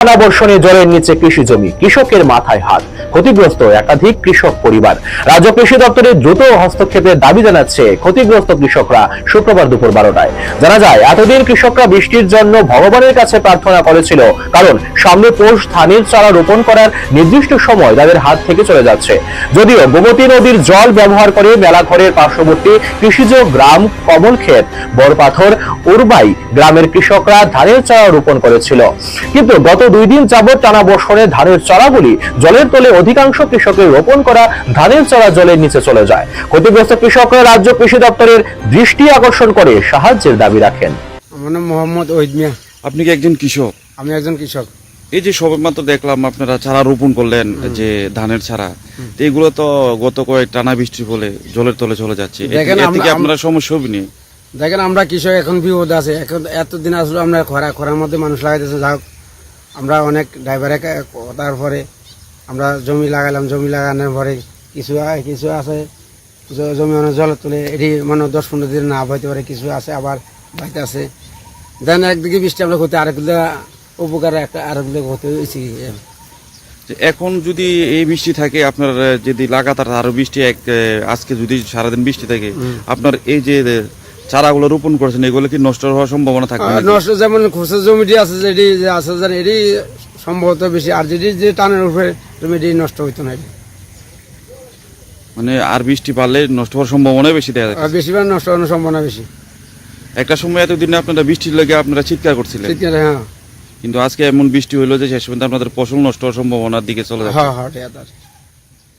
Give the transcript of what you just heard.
টানা জলের নিচে কৃষি জমি, কৃষকের মাথায় হাত। ক্ষতিগ্রস্ত একাধিক কৃষক পরিবার। রাজ্য কৃষি দপ্তরের দ্রুত হস্তক্ষেপের দাবি জানাচ্ছে ক্ষতিগ্রস্ত কৃষকরা শুক্রবার দুপুর বারোটায়। জানা যায়, এতদিন কৃষকরা বৃষ্টির জন্য ভগবানের কাছে প্রার্থনা করেছিল, কারণ সামনে পৌষ ধানের চারা রোপণ করার নির্দিষ্ট সময় তাদের হাত থেকে চলে যাচ্ছে। যদিও গোমতী নদীর জল ব্যবহার করে মেলাঘরের পার্শ্ববর্তী কৃষিজ গ্রাম কমলক্ষেত, বড়পাথর, উরবাই গ্রামের কৃষকরা ধানের চারা রোপণ করেছিল। কিন্তু গত দুই দিন যাবৎ টানা বর্ষণে ধানের চারাগুলি জলের তলে অধিকাংশ কৃষকের রোপণ করা ধানের চারা জলের নিচে চলে যায়। ক্ষতিগ্রস্ত কৃষকরা রাজ্য কৃষি দপ্তরের দৃষ্টি আকর্ষণ করে সাহায্যের দাবি রাখেন। আমার নাম মোহাম্মদ ওহিদ আপনি কি একজন কৃষক? আমি একজন কৃষক। এই যে সবেমাত্র দেখলাম আপনারা চারা রোপণ করলেন যে ধানের চারা তো এগুলো তো গত কয়েক টানা বৃষ্টির ফলে জলের তলে চলে যাচ্ছে। আপনারা সমস্যা হবে দেখেন আমরা কৃষক এখন বিপদ আছে। এখন এতদিন আসলে আমরা খরা খরার মধ্যে মানুষ লাগাইতেছে। যাক আমরা অনেক ড্রাইভারে কথার পরে আমরা জমি লাগালাম জমি লাগানোর পরে কিছু কিছু আছে জমি অনেক জল তুলে এটি মানে দশ পনেরো দিন না হইতে পারে কিছু আছে আবার বাইতে আছে দেন একদিকে বৃষ্টি আমরা ক্ষতি আরেকদিকে উপকার একটা আরেকদিকে ক্ষতি হয়েছে এখন যদি এই বৃষ্টি থাকে আপনার যদি লাগাতার আরও বৃষ্টি এক আজকে যদি সারাদিন বৃষ্টি থাকে আপনার এই যে চারাগুলো রোপণ করেছেন এগুলো কি নষ্ট হওয়ার সম্ভাবনা থাকবে নষ্ট যেমন খুচরা জমিটি আছে যেটি আছে যেন এটি সম্ভবত বেশি আর যেটি যে টানের উপরে জমিটি নষ্ট হইতো না মানে আর বৃষ্টি পারলে নষ্ট হওয়ার সম্ভাবনা বেশি দেখা যায় বেশিরভাগ নষ্ট হওয়ার সম্ভাবনা বেশি একটা সময় এতদিন আপনারা বৃষ্টির লেগে আপনারা চিৎকার করছিলেন শীতকালে হ্যাঁ কিন্তু আজকে এমন বৃষ্টি হলো যে শেষ পর্যন্ত আপনাদের ফসল নষ্ট হওয়ার সম্ভাবনার দিকে চলে যাচ্ছে হ্যাঁ হ্যাঁ